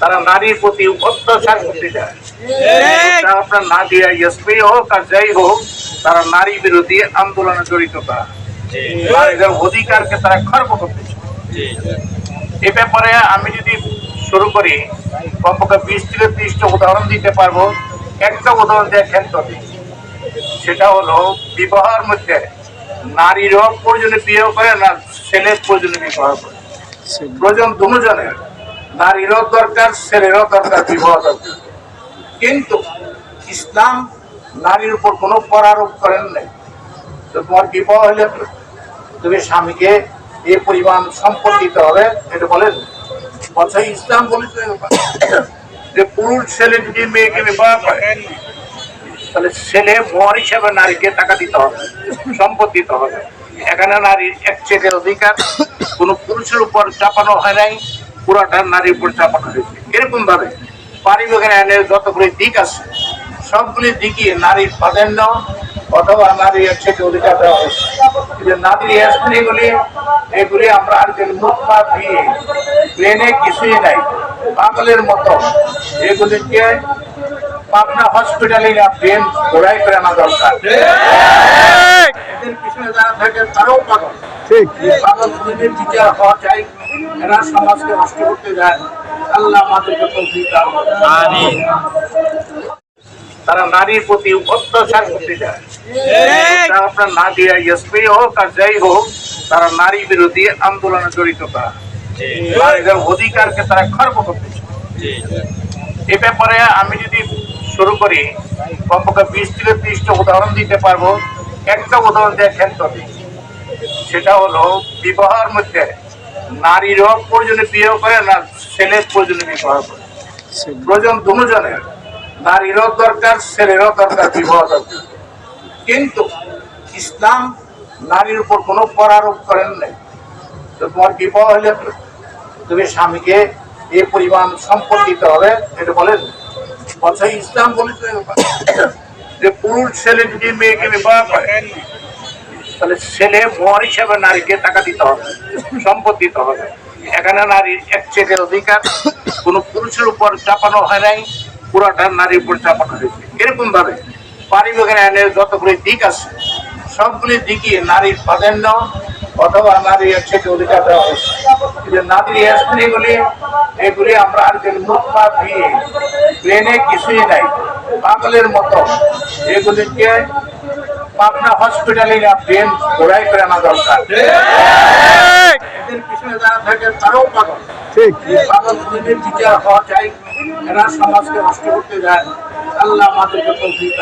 তারা নারীর প্রতি অত্যাচার করতে যায় এটা আপনার নাদিয়া এসপি হোক আর যাই হোক তারা নারী বিরোধী আন্দোলনে জড়িত তারা। নারীদের অধিকারকে তারা খর্ব করতে এ ব্যাপারে আমি যদি শুরু করি কমপক্ষে বিশ থেকে ত্রিশটা উদাহরণ দিতে পারব। একটা উদাহরণ দেখেন তবে সেটা হলো বিবাহের মধ্যে নারীরও প্রয়োজনে বিয়ে করে না ছেলের প্রয়োজনে বিবাহ করে। প্রয়োজন দুজনের। নারীরও দরকার, ছেলেরও দরকার, বিবাহ দরকার। কিন্তু ইসলাম নারীর উপর কোনো পরারোপ করেন নাই। তো তোমার বিবাহ হলে তুমি স্বামীকে এ পরিমাণ সম্পদ দিতে হবে, এটা বলেন? কথা ইসলাম বলেছে যে পুরুষ ছেলে যদি মেয়েকে বিবাহ করে, তাহলে ছেলে মর হিসাবে নারীকে টাকা দিতে হবে, সম্পদ দিতে হবে। এখানে নারীর এক চেকের অধিকার। কোনো পুরুষের উপর চাপানো হয় নাই। পুরাটা নারী উপর চাপানো হয়েছে। এরকম ভাবে পারিবারিক আইনের যতগুলি দিক আছে সবগুলি দিকই নারীর প্রাধান্য অথবা নারী চেকের অধিকার দেওয়া হয়েছে। কিন্তু নারীর এগুলি এগুলি আমরা আর মুখ পা দিয়ে প্লেনে কিছুই নাই। পাগলের মতো এগুলিকে পাবনা হসপিটালে ট্রেন ঘোড়াই করে আনা দরকার। এদের পিছনে যারা থাকে তারাও পাগল। ঠিক এই পাগল হওয়া চাই এরা সমাজকে নষ্ট করতে যায় আল্লাহ আমাদেরকে তৌফিক দান করুন। তারা নারীর প্রতি অত্যাচার করতে যায়। আপনার নাদিয়া এসপি হোক আর যাই হোক তারা নারী বিরোধী আন্দোলনে জড়িত তারা। নারীদের অধিকারকে তারা খর্ব করতে এ ব্যাপারে আমি যদি শুরু করি কমপক্ষে বিশ থেকে ত্রিশটা উদাহরণ দিতে পারব। একটা উদাহরণ দেখেন তবে সেটা হলো বিবাহের মধ্যে নারীরও প্রয়োজনে বিয়ে করে না ছেলের প্রয়োজনে বিবাহ করে। প্রয়োজন দুজনের। নারীরও দরকার ছেলেরও দরকার, বিবাহ দরকার। কিন্তু ইসলাম নারীর উপর কোনো পরারোপ করেন নাই। তো তোমার বিবাহ হলে তুমি স্বামীকে এ পরিমাণ সম্পদ দিতে হবে, এটা বলেন। কথা ইসলাম বলেছে যে পুরুষ ছেলে যদি মেয়েকে বিবাহ করে তাহলে ছেলে মর হিসাবে নারীকে টাকা দিতে হবে, সম্পদ দিতে হবে। এখানে নারীর এক চেকের অধিকার, কোনো পুরুষের উপর চাপানো হয় নাই, পুরাটা নারীর উপর চাপানো হয়েছে। এরকম ভাবে পারিবারিক আইনের যতগুলি দিক আছে, সবগুলি দিকই নারীর প্রাধান্য অথবা নারীর এক চেকের অধিকার দেওয়া হয়েছে। কিন্তু নারীর স্ত্রীগুলি এগুলি আমরা আর মুখ পা দিয়ে প্লেনে কিছুই নাই, পাগলের মতো। এগুলিকে পাবনা হসপিটালে ট্রেন ঘোড়াই করে আনা দরকার। এদের পিছনে যারা থাকে তারাও পাগল। ঠিক। এই পাগল দুদিনের বিচার হওয়া চাই এরা সমাজকে নষ্ট করতে যায়। আল্লাহ আমাদেরকে তৌফিক।